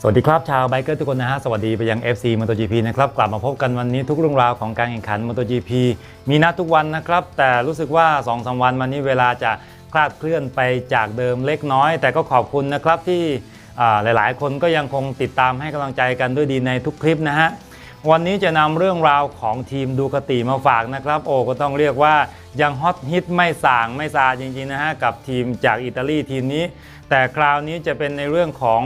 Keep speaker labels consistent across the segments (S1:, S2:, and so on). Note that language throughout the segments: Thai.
S1: สวัสดีครับ ชาวไบเกอร์ทุกคนนะฮะ สวัสดีไปยัง FC MotoGP นะครับ กลับมาพบกันวันนี้ทุกเรื่องราวของการแข่งขัน MotoGP มีนัดทุกวันนะครับ แต่รู้สึกว่า2อสวันมานี้เวลาจะคลาดเคลื่อนไปจากเดิมเล็กน้อย แต่ก็ขอบคุณนะครับที่หลายๆ คนก็ยังคงติดตามให้กำลังใจกันด้วยดีในทุกคลิปนะฮะ วันนี้จะนำเรื่องราวของทีมดูคติมาฝากนะครับ โอ้ก็ต้องเรียกว่ายังฮอตฮิตไม่ส่างไม่ซาจริงๆนะฮะกับทีมจากอิตาลีทีมนี้ แต่คราวนี้จะเป็นในเรื่องของ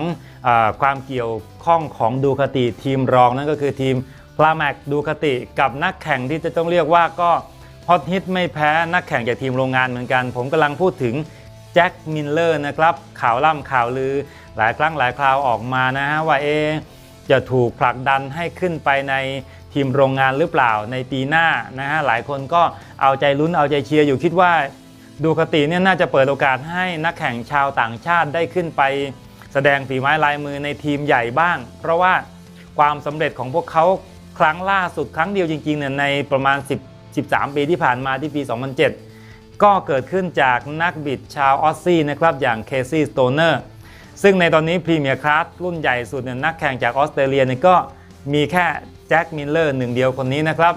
S1: อความเกี่ยวข้องของดูคติทีมรองนั่นก็คือทีมพลาแมกดูคติกับนักแข่งที่จะต้องเรียกว่าก็ฮอตฮิตไม่แพ้นักแข่งจากทีมโรงงานเหมือนกัน ผมกำลังพูดถึงแจ็คมิลเลอร์นะครับข่าวล่ำข่าวลือ หลายครั้งหลายคราวออกมานะฮะว่าเอ จะถูกผลักดันให้ขึ้นไปในทีมโรงงานหรือเปล่าในปีหน้านะฮะหลายคนก็เอาใจลุ้นเอาใจเชียร์อยู่คิดว่าดูคติเนี่ยน่าจะเปิดโอกาสให้นักแข่งชาวต่างชาติได้ขึ้นไป แสดงฝีไม้ลายมือในทีมใหญ่บ้าง เพราะว่าความสำเร็จของพวกเขาครั้งล่าสุดครั้งเดียวจริงๆเนี่ยในประมาณ 10 13 ปีที่ผ่านมาที่ปี 2007 ก็เกิดขึ้นจากนักบิดชาวออสซี่นะครับอย่างเคซี่สโตเนอร์ ซึ่งในตอนนี้พรีเมียร์คลาสรุ่นใหญ่สุดเนี่ยนักแข่งจากออสเตรเลียเนี่ยก็มีแค่แจ็คมิลเลอร์หนึ่งเดียวคนนี้นะครับ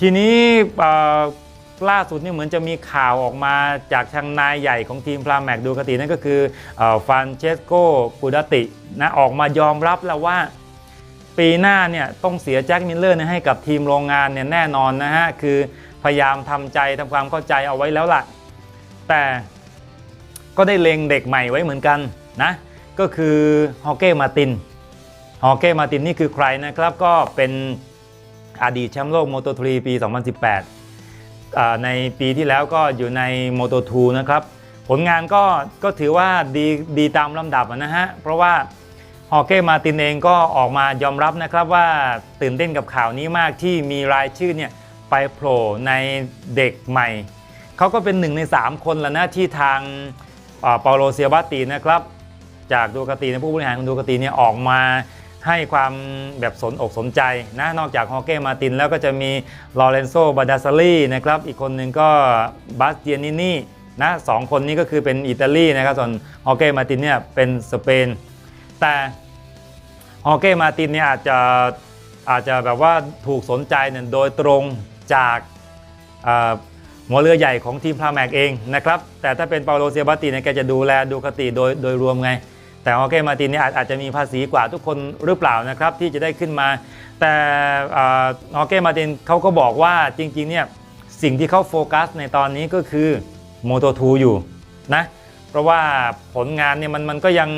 S1: ทีนี้ล่าสุดนี่เหมือนจะมีข่าวออกมาจากทางนายใหญ่ของทีมพลาแมกดูกตินั่นก็คือฟานเชสโกปูดตินะออกมายอมรับแล้วว่า ปีหน้าเนี่ยต้องเสียแจ็คมิลเลอร์ให้กับทีมโรงงานเนี่ยแน่นอนนะฮะ คือพยายามทำใจทำความเข้าใจเอาไว้แล้วล่ะ แต่ก็ได้เลงเด็กใหม่ไว้เหมือนกัน นะก็คือฮอเก้มาตินฮอเก้มาตินนี่คือใครนะครับก็เป็นอดีตแชมป์โลก m o t o 3ปี 2018 ในปีที่แล้วก็อยู่ใน m o t o 2นะครับผลงานก็ก็ถือว่าดีดีตามลำดับนะฮะเพราะว่าฮอเก้มาตินเองก็ออกมายอมรับนะครับว่าตื่นเต้นกับข่าวนี้มากที่มีรายชื่อเนี่ยไปโผล่ในเด็กใหม่เขาก็เป็นหนึ่งใน 3 คนแล้วนะที่ทางเปาโลเซียบาตีนะครับ จากดูกาตีในผู้บริหารของดูกาตีเนี่ยออกมาให้ความแบบสนอกสนใจนะนอกจากฮอเก้มาตินแล้วก็จะมีลอเรนโซบาดาซาลีนะครับอีกคนหนึ่งก็บาสเตียนินี่นะสองคนนี้ก็คือเป็นอิตาลีนะครับส่วนฮอเก้มาตินเนี่ยเป็นสเปน แต่ฮอเก้มาตินเนี่ยอาจจะอาจจะแบบว่าถูกสนใจเนี่ยโดยตรงจากเอ่อหัวเรือใหญ่ของทีมพลาแมกเองนะครับแต่ถ้าเป็นเปาโลเซียบาติเนี่ยแกจะดูแลดูคติโดยโดยรวมไง แต่ฮอเก้มาตินเนี่ยอาจอาจจะมีภาษีกว่าทุกคนหรือเปล่านะครับที่จะได้ขึ้นมา แต่ฮอเก้มาตินเขาก็บอกว่าจริงๆเนี่ยสิ่งที่เขาโฟกัสในตอนนี้ก็คือโมโต2อยู่นะเพราะว่าผลงานเนี่ยมันมันก็ยัง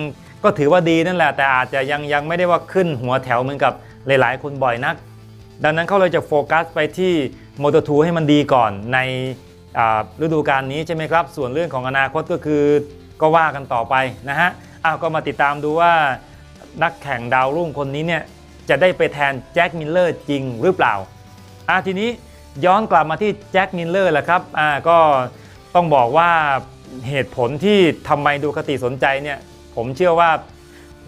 S1: ก็ถือว่าดีนั่นแหละ แต่อาจจะยังยังไม่ได้ว่าขึ้นหัวแถวเหมือนกับหลาย ๆ คนบ่อยนัก ดังนั้นเขาเลยจะโฟกัสไปที่โมโต2ให้มันดีก่อนในฤดูกาลนี้ใช่ไหมครับ ส่วนเรื่องของอนาคตก็คือก็ว่ากันต่อไปนะฮะ อ้าวก็มาติดตามดูว่านักแข่งดาวรุ่งคนนี้เนี่ยจะได้ไปแทนแจ็คมิลเลอร์จริงหรือเปล่าอะทีนี้ย้อนกลับมาที่แจ็คมิลเลอร์แหละครับอ่าก็ต้องบอกว่าเหตุผลที่ทำไมดูคติสนใจเนี่ยผมเชื่อว่า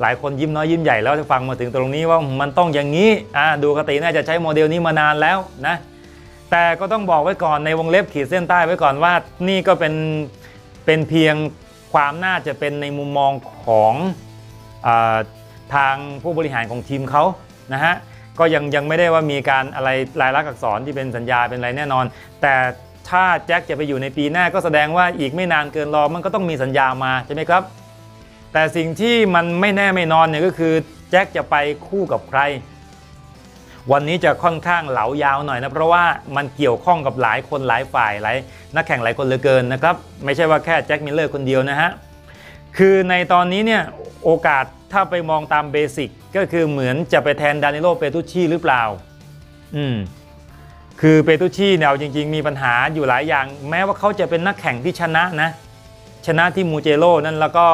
S1: หลายคนยิ้มน้อยยิ้มใหญ่แล้วจะฟังมาถึงตรงนี้ว่ามันต้องอย่างนี้อ่าดูกติน่าจะใช้โมเดลนี้มานานแล้วนะแต่ก็ต้องบอกไว้ก่อนในวงเล็บขีดเส้นใต้ไว้ก่อนว่านี่ก็เป็นเป็นเพียง ความน่าจะเป็นในมุมมองของอทางผู้บริหารของทีมเขานะฮะก็ยังยังไม่ได้ว่ามีการอะไรลายลักษณ์อักษรที่เป็นสัญญาเป็นอะไรแน่นอน แต่ถ้าแจ็คจะไปอยู่ในปีหน้าก็แสดงว่าอีกไม่นานเกินรอมันก็ต้องมีสัญญามาใช่ไหมครับ แต่สิ่งที่มันไม่แน่ไม่นอนเนี่ยก็คือแจ็คจะไปคู่กับใคร วันนี้จะค่อนข้างเหลายาวหน่อยนะเพราะว่ามันเกี่ยวข้องกับหลายคนหลายฝ่ายหลายนักแข่งหลายคนเหลือเกินนะครับไม่ใช่ว่าแค่แจ็คมิลเลอร์คนเดียวนะฮะคือในตอนนี้เนี่ยโอกาสถ้าไปมองตามเบสิกก็คือเหมือนจะไปแทนดานิโลเปตุชีหรือเปล่าอืมคือเปตุชีเนี่ยจริง ๆ มีปัญหาอยู่หลายอย่าง แม้ว่าเขาจะเป็นนักแข่งที่ชนะนะ ชนะที่มูเจโร่นั่นแล้วก็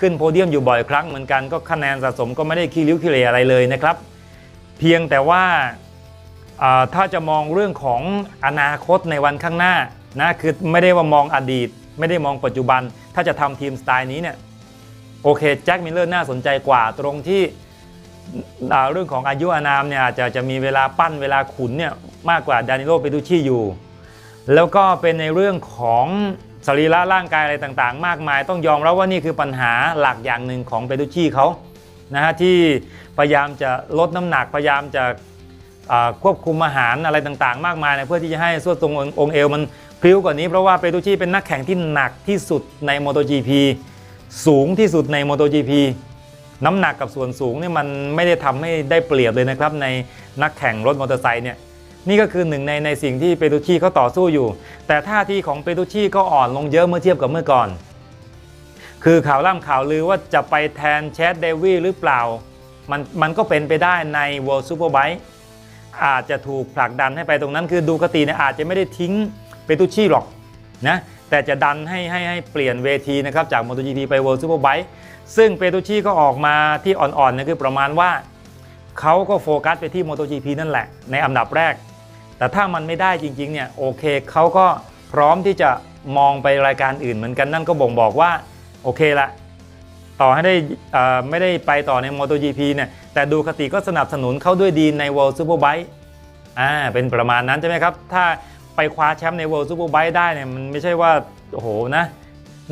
S1: ขึ้นโพเดียมอยู่บ่อยครั้งเหมือนกันก็คะแนนสะสมก็ไม่ได้ขี้ริ้วขี้เหร่อะไรเลยนะครับ เพียงแต่ว่าถ้าจะมองเรื่องของอนาคตในวันข้างหน้านะคือไม่ได้ว่ามองอดีต ไม่ได้มองปัจจุบัน ถ้าจะทำทีมสไตล์นี้เนี่ยโอเคแจ็คมิลเลอร์น่าสนใจกว่าตรงที่เรื่องของอายุอานามเนี่ยอาจจะจะมีเวลาปั้นเวลาขุนเนี่ยมากกว่าดานิโลเปตูชี่อยู่ แล้วก็เป็นในเรื่องของสรีระร่างกายอะไรต่างๆ มากมาย ต้องยอมรับว่านี่คือปัญหาหลักอย่างหนึ่งของเปตูชี่เขา นะฮะที่พยายามจะลดน้ำหนักพยายามจะควบคุมอาหารอะไรต่างๆ มากมายนะเพื่อที่จะให้ส่วนตรงองเอวมันพริ้วกว่านี้เพราะว่าเปตูชีเป็นนักแข่งที่หนักที่สุดใน MotoGP สูงที่สุดใน MotoGP น้ำหนักกับส่วนสูงเนี่ยมันไม่ได้ทำให้ได้เปรียบเลยนะครับในนักแข่งรถมอเตอร์ไซค์เนี่ยนี่ก็คือหนึ่งในในสิ่งที่เปตูชีเขาต่อสู้อยู่ แต่ท่าทีของเปตูชีก็อ่อนลงเยอะเมื่อเทียบกับเมื่อก่อน คือข่าวล่ำข่าวลือว่าจะไปแทนแชดเดวี่หรือเปล่า มันมันก็เป็นไปได้ใน World Superbike อาจจะถูกผลักดันให้ไปตรงนั้น คือดูคติเนี่ยอาจจะไม่ได้ทิ้งเปตูชีหรอกนะแต่จะดันให้ให้ให้เปลี่ยนเวทีนะครับจาก MotoGP ไป World Superbike ซึ่งเปตูชีก็ออกมาที่อ่อนๆนี่คือประมาณว่าเขาก็โฟกัสไปที่ MotoGP นั่นแหละ ในอันดับแรก แต่ถ้ามันไม่ได้จริงๆเนี่ยโอเคเขาก็พร้อมที่จะมองไปรายการอื่นเหมือนกันนั่นก็บ่งบอกว่า โอเคละต่อให้ได้ไม่ได้ไปต่อใน MotoGP เนี่ยแต่ดูคติก็สนับสนุนเขาด้วยดีใน World Superbike อ่าเป็นประมาณนั้นใช่ไหมครับ ถ้าไปคว้าแชมป์ใน World Superbike ได้เนี่ยมันไม่ใช่ว่าโอ้โหนะ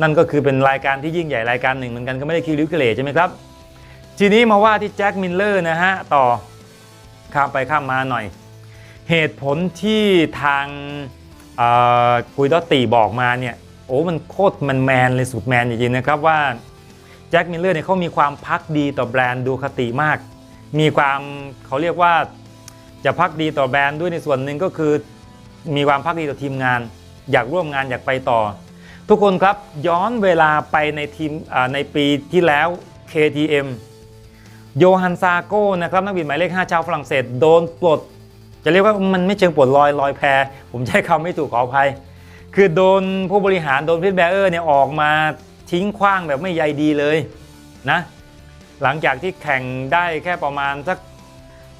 S1: นั่นก็คือเป็นรายการที่ยิ่งใหญ่รายการหนึ่งเหมือนกันก็ไม่ได้คิวริวกิเลใช่ไหมครับ ทีนี้มาว่าที่แจ็คมิลเลอร์นะฮะต่อข้ามไปข้ามมาหน่อย เหตุผลที่ทางคุยดอตตีบอกมาเนี่ย อ้มันโคตรมันแมนเลยสุดแมนจริงๆนะครับว่าแจ็คมิลเลอร์เนี่ยเขามีความพักดีต่อแบรนด์ดูคติมาก มีความเขาเรียกว่าจะพักดีต่อแบรนด์ด้วยในส่วนหนึ่งก็คือ มีความพักดีต่อทีมงาน อยากร่วมงานอยากไปต่อ ทุกคนครับย้อนเวลาไปในทีมในปีที่แล้ว KTM โยฮันซาโก้นะครับนักบินหมายเลข 5 ชาวฝรั่งเศสโดนปลด จะเรียกว่ามันไม่เชิงปลดลอยลอยแพผมใช้คำไม่ถูกขออภัย คือโดนผู้บริหารโดนพิทแบเออร์เนี่ยออกมาทิ้งขว้างแบบไม่ใยดีเลยนะหลังจากที่แข่งได้แค่ประมาณสัก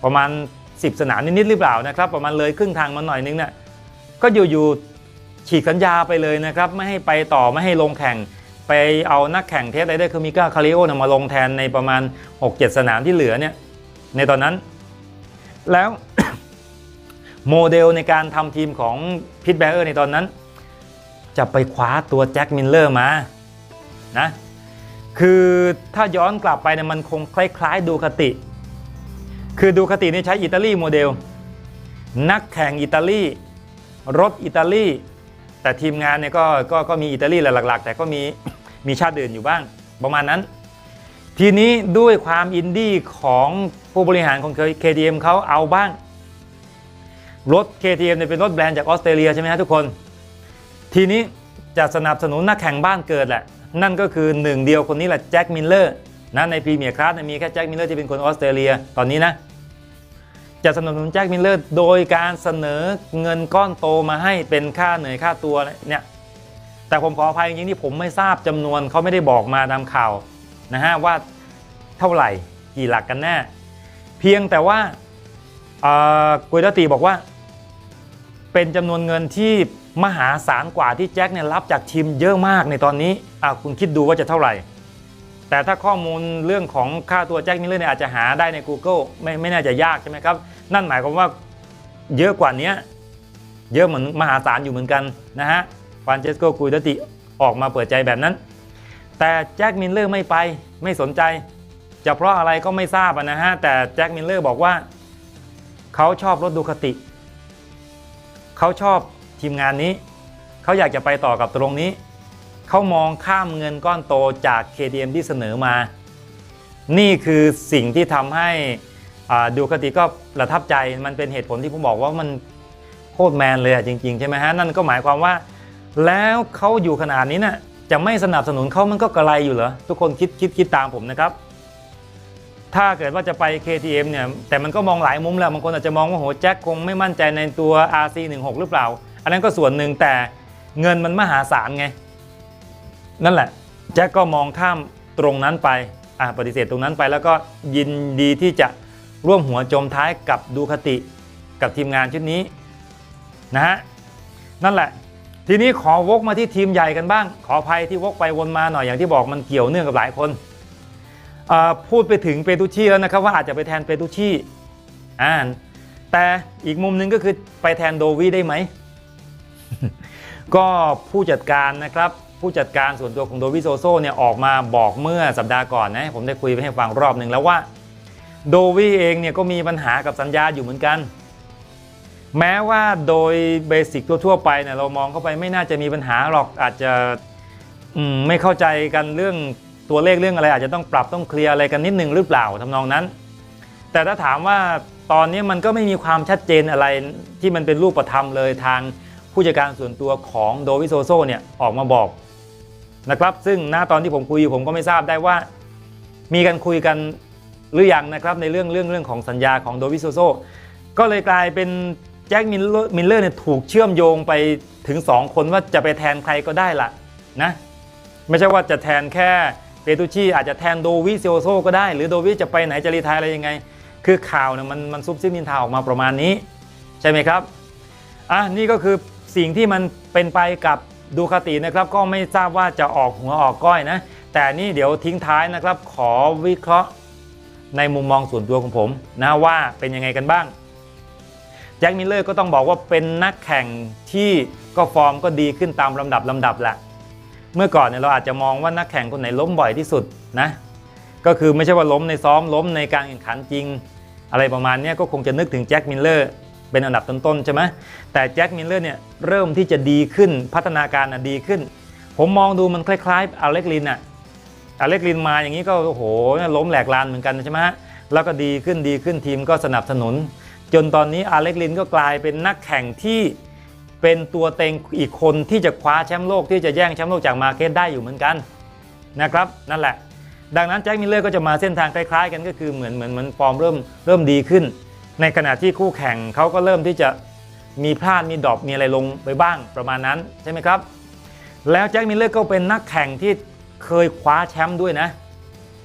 S1: ประมาณ 10 สนามนิดๆหรือเปล่านะครับ ประมาณเลยครึ่งทางมาหน่อยนึงเนี่ยก็อยู่ๆฉีกสัญญาไปเลยนะครับ ไม่ให้ไปต่อไม่ให้ลงแข่งไปเอานักแข่งเทสไรเดอร์คือมิก้าคาริโอนะมาลงแทนในประมาณ 6-7 สนามที่เหลือเนี่ยในตอนนั้น แล้วโมเดลในการทำทีมของพิทแบเออร์ในตอนนั้น จะไปคว้าตัวแจ็คมิลเลอร์มานะคือถ้าย้อนกลับไปเนี่ยมันคงคล้ายๆดูคติ คือดูคตินี่ใช้อิตาลีโมเดล นักแข่งอิตาลี รถอิตาลี แต่ทีมงานเนี่ยก็ก็ก็มีอิตาลีแหละหลักๆ แต่ก็มีมีชาติอื่นอยู่บ้าง ประมาณนั้น ทีนี้ด้วยความอินดี้ของผู้บริหารของ KTM เขาเอาบ้าง รถ KTM เนี่ยเป็นรถแบรนด์จากออสเตรเลียใช่ไหมฮะทุกคน ทีนี้จะสนับสนุนนักแข่งบ้านเกิดแหละ นั่นก็คือหนึ่งเดียวคนนี้แหละแจ็คมิลเลอร์นะในพรีเมียร์คลาสมีแค่แจ็คมิลเลอร์ที่เป็นคนออสเตรเลียตอนนี้นะจะสนับสนุนแจ็คมิลเลอร์โดยการเสนอเงินก้อนโตมาให้เป็นค่าเหนื่อยค่าตัวเนี่ยแต่ผมขออภัยจริงๆที่ผมไม่ทราบจำนวนเขาไม่ได้บอกมาตามข่าวนะฮะว่าเท่าไหร่กี่หลักกันแน่เพียงแต่ว่ากุยดตีบอกว่า เป็นจำนวนเงินที่ มหาศาลกว่าที่แจ็คเนี่ยรับจากทีมเยอะมากในตอนนี้อะคุณคิดดูว่าจะเท่าไหร่ แต่ถ้าข้อมูลเรื่องของค่าตัวแจ็คมิลเลอร์เนี่ยอาจจะหาได้ใน Google ไม่ไม่น่าจะยากใช่ไหมครับ นั่นหมายความว่าเยอะกว่านี้เยอะเหมือนมหาศาลอยู่เหมือนกันนะฮะฟรานเชสโกกุยดติออกมาเปิดใจแบบนั้น แต่แจ็คมิลเลอร์ไม่ไปไม่สนใจจะเพราะอะไรก็ไม่ทราบนะฮะ แต่แจ็คมิลเลอร์บอกว่า เขาชอบรถดูคติ เขาชอบ ทีมงานนี้เขาอยากจะไปต่อกับตรงนี้ เขามองข้ามเงินก้อนโตจาก KTM ที่เสนอมา นี่คือสิ่งที่ทำให้อ่าดูคติก็ประทับใจมันเป็นเหตุผลที่ผมบอกว่ามันโคตรแมนเลยอะจริงๆใช่ไหมฮะนั่นก็หมายความว่า แล้วเขาอยู่ขนาดนี้น่ะจะไม่สนับสนุนเขามันก็กระไรอยู่เหรอทุกคนคิดคิดคิดตามผมนะครับ ถ้าเกิดว่าจะไป KTM เนี่ยแต่มันก็มองหลายมุมแล้วบางคนอาจจะมองว่าโหแจ็คคงไม่มั่นใจในตัว RC16 หรือเปล่า อันนั้นก็ส่วนหนึ่งแต่เงินมันมหาศาลไง นั่นแหละ แจ็คก็มองข้ามตรงนั้นไปอะปฏิเสธตรงนั้นไปแล้วก็ยินดีที่จะร่วมหัวจมท้ายกับดูคติกับทีมงานชุดนี้นะฮะนั่นแหละ ทีนี้ขอวกมาที่ทีมใหญ่กันบ้าง ขออภัยที่วกไปวนมาหน่อยอย่างที่บอกมันเกี่ยวเนื่องกับหลายคนพูดไปถึงเปตูชี่แล้วนะครับว่าอาจจะไปแทนเปตูชี่อ่าแต่อีกมุมหนึงก็คือไปแทนโดวีได้ไหม ก็ผู้จัดการนะครับผู้จัดการส่วนตัวของโดวิโซโซเนี่ยออกมาบอกเมื่อสัปดาห์ก่อนนะผมได้คุยไปให้ฟังรอบหนึ่งแล้วว่าโดวีเองเนี่ยก็มีปัญหากับสัญญาอยู่เหมือนกัน แม้ว่าโดยเบสิกทั่วๆไปเนี่ยเรามองเข้าไปไม่น่าจะมีปัญหาหรอกอาจจะไม่เข้าใจกันเรื่องตัวเลขเรื่องอะไร อาจจะต้องปรับต้องเคลียร์อะไรกันนิดนึงหรือเปล่าทำนองนั้น แต่ถ้าถามว่าตอนนี้มันก็ไม่มีความชัดเจนอะไรที่มันเป็นรูปธรรมเลยทาง ผู้จัดการส่วนตัวของโดวิโซโซเนี่ยออกมาบอกนะครับซึ่งณตอนที่ผมคุยอยู่ผมก็ไม่ทราบได้ว่า มีการคุยกันหรือยังนะครับในเรื่องเรื่องเรื่องของสัญญาของโดวิโซโซก็เลยกลายเป็นแจ็คมิลเลอร์เนี่ยถูกเชื่อมโยงไปถึง 2 คนว่าจะไปแทนใครก็ได้ละนะไม่ใช่ว่าจะแทนแค่เปตูชีอาจจะแทนโดวิโซโซก็ได้ หรือโดวิจะไปไหนจะรีไทายอะไรยังไง คือข่าวเนี่ยมันมันซุบซิบนินทาออกมาประมาณนี้ ใช่ไหมครับอะนี่ก็คือ สิ่งที่มันเป็นไปกับดูคาตินะครับ ก็ไม่ทราบว่าจะออกหัวออกก้อยนะ แต่นี่เดี๋ยวทิ้งท้ายนะครับ ขอวิเคราะห์ในมุมมองส่วนตัวของผมนะว่าเป็นยังไงกันบ้างแจ็คมิลเลอร์ก็ต้องบอกว่าเป็นนักแข่งที่ก็ฟอร์มก็ดีขึ้นตามลำดับลำดับแหละเมื่อก่อนเนี่ยเราอาจจะมองว่านักแข่งคนไหนล้มบ่อยที่สุดนะก็คือไม่ใช่ว่าล้มในซ้อมล้มในการแข่งขันจริง อะไรประมาณนี้ก็คงจะนึกถึงแจ็คมิลเลอร์ เป็นอันดับต้นๆใช่ไหมแต่แจ็คมิลเลอร์เนี่ยเริ่มที่จะดีขึ้นพัฒนาการน่ะดีขึ้น ผมมองดูมันคล้ายๆอเล็กลินอะอเล็กลินมาอย่างนี้ก็โอ้โหล้มแหลกลานเหมือนกันใช่ไหมฮะแล้วก็ดีขึ้นดีขึ้นทีมก็สนับสนุน จนตอนนี้อเล็กลินก็กลายเป็นนักแข่งที่เป็นตัวเต็งอีกคนที่จะคว้าแชมป์โลกที่จะแย่งแชมป์โลกจากมาเก็ตได้อยู่เหมือนกันนะครับนั่นแหละ ดังนั้นแจ็คมิลเลอร์ก็จะมาเส้นทางคล้ายๆกันก็คือเหมือนเหมือนเหมือนฟอร์มเริ่มเริ่มดีขึ้น ในขณะที่คู่แข่งเขาก็เริ่มที่จะมีพลาดมีดรอปมีอะไรลงไปบ้างประมาณนั้นใช่ไหมครับ แล้วแจ็คมิลเลอร์ก็เป็นนักแข่งที่เคยคว้าแชมป์ด้วยนะ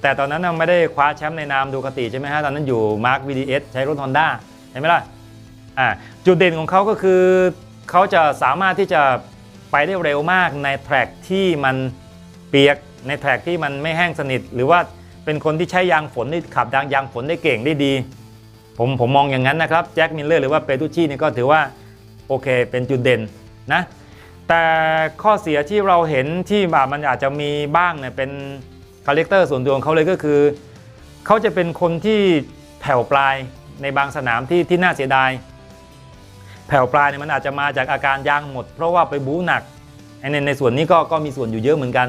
S1: แต่ตอนนั้นไม่ได้คว้าแชมป์ในนามดูคติใช่ไหมฮะตอนนั้นอยู่มาร์ค VDS ใช้รถฮอนด้าใช่ไหมล่ะอ่าจุดเด่นของเขาก็คือเขาจะสามารถที่จะไปได้เร็วมากในแทร็กที่มันเปียกในแทร็กที่มันไม่แห้งสนิท หรือว่าเป็นคนที่ใช้ยางฝนที่ขับยางยางฝนได้เก่งได้ดี ผมผมมองอย่างนั้นนะครับแจ็คมิลเลอร์หรือว่าเปตูชี่นี่ก็ถือว่าโอเคเป็นจุดเด่นนะแต่ข้อเสียที่เราเห็นที่บบมันอาจจะมีบ้างเนี่ยเป็นคาแรคเตอร์ส่วนตัวของเขาเลยก็คือ เขาจะเป็นคนที่แผ่วปลายในบางสนามที่ที่น่าเสียดาย แผ่วปลายเนี่ยมันอาจจะมาจากอาการยางหมด เพราะว่าไปบู๊หนักในในในส่วนนี้ก็ก็มีส่วนอยู่เยอะเหมือนกัน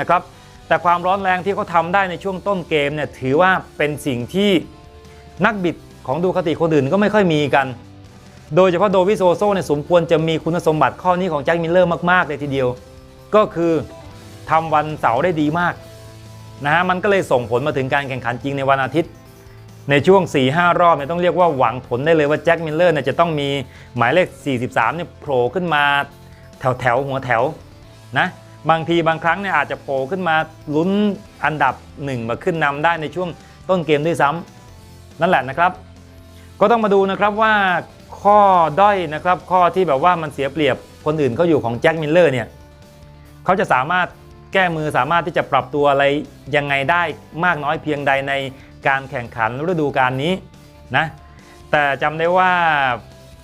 S1: นะครับแต่ความร้อนแรงที่เขาทำได้ในช่วงต้นเกมเนี่ยถือว่าเป็นสิ่งที่นักบิด ของดูคติคนอื่นก็ไม่ค่อยมีกัน โดยเฉพาะโดวิโซโซเนี่ยสมควรจะมีคุณสมบัติข้อนี้ของแจ็คมิลเลอร์มากๆเลยทีเดียว ก็คือทำวันเสาร์ได้ดีมากนะฮะมันก็เลยส่งผลมาถึงการแข่งขันจริงในวันอาทิตย์ ในช่วง 4-5 รอบเนี่ยต้องเรียกว่าหวังผลได้เลยว่าแจ็คมิลเลอร์เนี่ยจะต้องมีหมายเลข 43เนี่ยโผล่ขึ้นมาแถวแถวหัวแถวนะบางทีบางครั้งเนี่ยอาจจะโผล่ขึ้นมาลุ้นอันดับหนึ่งมาขึ้นนำได้ในช่วงต้นเกมด้วยซ้ำนั่นแหละนะครับ ก็ต้องมาดูนะครับว่าข้อด้อยนะครับข้อที่แบบว่ามันเสียเปรียบคนอื่นเขาอยู่ของแจ็คมิลเลอร์เนี่ยเขาจะสามารถแก้มือสามารถที่จะปรับตัวอะไรยังไงได้มากน้อยเพียงใดในการแข่งขันฤดูกาลนี้นะแต่จำได้ว่า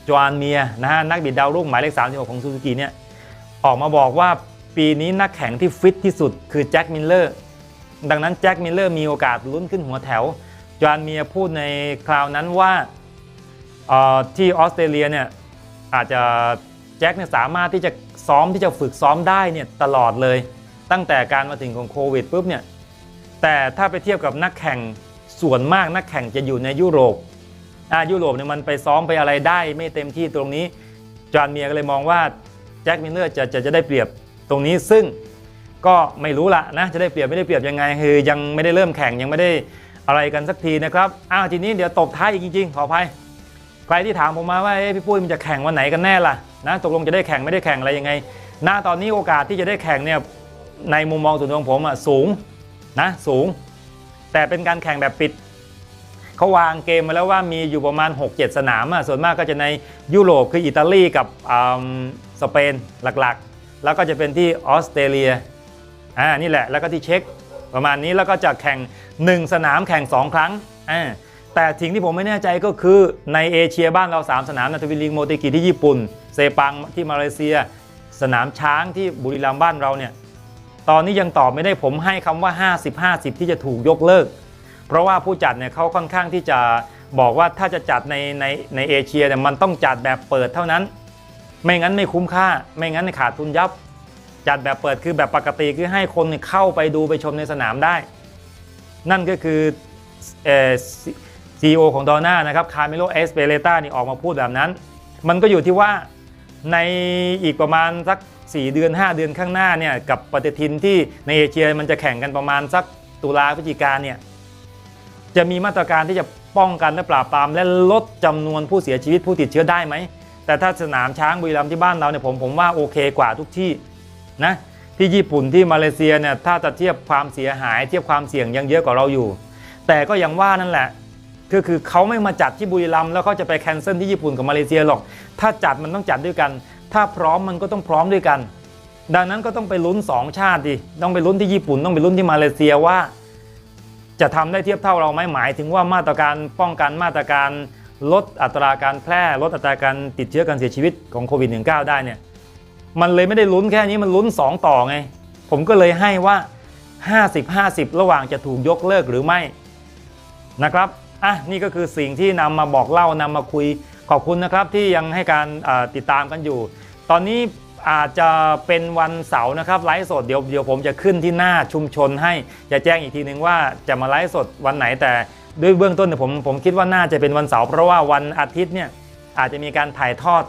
S1: จวานเมียนะฮะนักบิดดาวรุ่งหมายเลข 36 ของซูซูกิเนี่ยออกมาบอกว่าปีนี้นักแข่งที่ฟิตที่สุดคือแจ็คมิลเลอร์ดังนั้นแจ็คมิลเลอร์มีโอกาสลุ้นขึ้นหัวแถวจอห์นเมียพูดในคราวนั้นว่า ที่ออสเตรเลียเนี่ยอาจจะแจ็คเนี่ยสามารถที่จะซ้อมที่จะฝึกซ้อมได้เนี่ยตลอดเลย ตั้งแต่การมาถึงของโควิดปุ๊บเนี่ยแต่ถ้าไปเทียบกับนักแข่งส่วนมากนักแข่งจะอยู่ในยุโรปอ่ายุโรปเนี่ยมันไปซ้อมไปอะไรได้ไม่เต็มที่ตรงนี้จอห์นเมียก็เลยมองว่าแจ็คมิลเลอร์จะจะจะได้เปรียบตรงนี้ซึ่งก็ไม่รู้ละนะจะได้เปรียบไม่ได้เปรียบยังไงคือ ยังไม่ได้เริ่มแข่งยังไม่ได้อะไรกันสักทีนะครับอ้าวทีนี้เดี๋ยวตบท้ายอีกจริงๆขออภัย ใครที่ถามผมมาว่าพี่ปุ้ยมันจะแข่งวันไหนกันแน่ล่ะนะตกลงจะได้แข่งไม่ได้แข่งอะไรยังไง หน้าตอนนี้โอกาสที่จะได้แข่งเนี่ยในมุมมองส่วนตัวของผมอะสูงนะสูง แต่เป็นการแข่งแบบปิดเขาวางเกมมาแล้วว่ามีอยู่ประมาณ 6-7 สนามอะส่วนมากก็จะในยุโรปคืออิตาลีกับอ่าสเปนหลักๆ แล้วก็จะเป็นที่ออสเตรเลียอ่านี่แหละแล้วก็ที่เช็กประมาณนี้แล้วก็จะแข่ง 1 สนามแข่ง 2 ครั้งอ่า แต่สิ่งที่ผมไม่แน่ใจก็คือในเอเชียบ้านเรา 3 สนามนาทวิลิงโมเตกิที่ญี่ปุ่น เซปังที่มาเลเซีย สนามช้างที่บุรีรัมย์บ้านเราเนี่ยตอนนี้ยังตอบไม่ได้ผมให้คำว่า 50 50 ที่จะถูกยกเลิก เพราะว่าผู้จัดเนี่ยเขาค่อนข้างที่จะบอกว่าถ้าจะจัดในในในเอเชียเนี่ยมันต้องจัดแบบเปิดเท่านั้น ไม่งั้นไม่คุ้มค่า ไม่งั้นขาดทุนยับ จัดแบบเปิดคือแบบปกติคือให้คนเข้าไปดูไปชมในสนามได้ นั่นก็คือเออ ซีโอของดอน่านะครับคาร์เมโลเอสเปเรตานี่ออกมาพูดแบบนั้น มันก็อยู่ที่ว่าในอีกประมาณสัก 4 เดือน 5 เดือนข้างหน้าเนี่ยกับปฏิทินที่ในเอเชียมันจะแข่งกันประมาณสักตุลาพฤศจิกาเนี่ยจะมีมาตรการที่จะป้องกันและปราบปรามและลดจำนวนผู้เสียชีวิตผู้ติดเชื้อได้ไหม แต่ถ้าสนามช้างบุรีรัมย์ที่บ้านเราเนี่ยผมผมว่าโอเคกว่าทุกที่นะที่ญี่ปุ่นที่มาเลเซียเนี่ยถ้าจะเทียบความเสียหาย เทียบความเสี่ยงยังเยอะกว่าเราอยู่ แต่ก็ยังว่านั่นแหละ คือคือเขาไม่มาจัดที่บุรีรัมย์แล้วเขาจะไปแคนเซิลที่ญี่ปุ่นกับมาเลเซียหรอก ถ้าจัดมันต้องจัดด้วยกัน ถ้าพร้อมมันก็ต้องพร้อมด้วยกัน ดังนั้นก็ต้องไปลุ้น 2 ชาติดิต้องไปลุ้นที่ญี่ปุ่นต้องไปลุ้นที่มาเลเซียว่า จะทำได้เทียบเท่าเราไหมหมายถึงว่ามาตรการป้องกันมาตรการลดอัตราการแพร่ลดอัตราการติดเชื้อการเสียชีวิตของโควิด -19 ได้เนี่ยมันเลยไม่ได้ลุ้นแค่นี้มันลุ้น 2 ต่อไง ผมก็เลยให้ว่า 50-50 ระหว่างจะถูกยกเลิกหรือไม่นะครับ อะนี่ก็คือสิ่งที่นำมาบอกเล่านำมาคุยขอบคุณนะครับที่ยังให้การติดตามกันอยู่ ตอนนี้อาจจะเป็นวันเสาร์นะครับไลฟ์สดเดี๋ยวเดี๋ยวผมจะขึ้นที่หน้าชุมชนให้จะแจ้งอีกทีนึงว่าจะมาไลฟ์สดวันไหนแต่ด้วยเบื้องต้นเนี่ยผมผมคิดว่าน่าจะเป็นวันเสาร์เพราะว่าวันอาทิตย์เนี่ยอาจจะมีการถ่ายทอด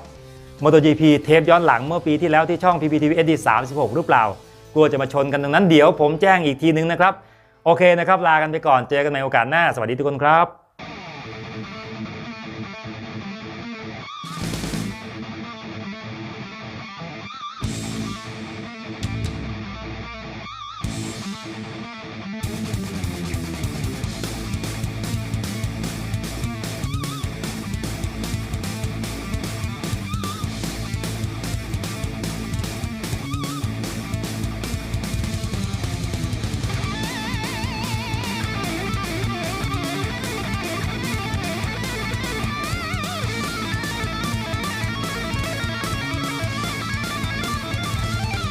S1: MotoGP เทปย้อนหลังเมื่อปีที่แล้วที่ช่อง PPTV SD 36 หรือเปล่า กลัวจะมาชนกันตรงนั้นเดี๋ยวผมแจ้งอีกทีนึงนะครับ โอเคนะครับ ลากันไปก่อนเจอกันในโอกาสหน้า สวัสดีทุกคนครับ